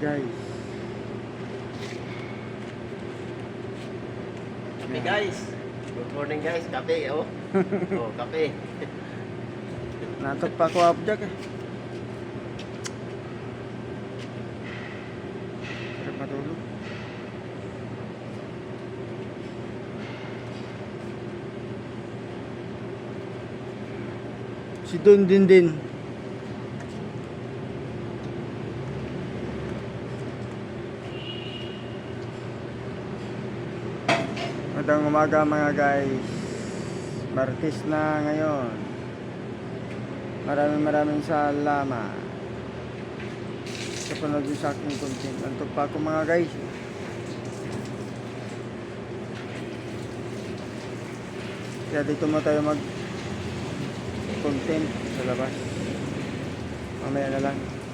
guys. Kape guys. Good morning guys. Kape oh. oh, kape. Natok pa ako abjak eh. Sarap matulog. Si Don din din. Magandang umaga mga guys. Martis na ngayon. Maraming maraming salamat sa panood sa aking content. Antok pa ako mga guys. Kaya dito mo tayo mag content sa labas. Mamaya na lang.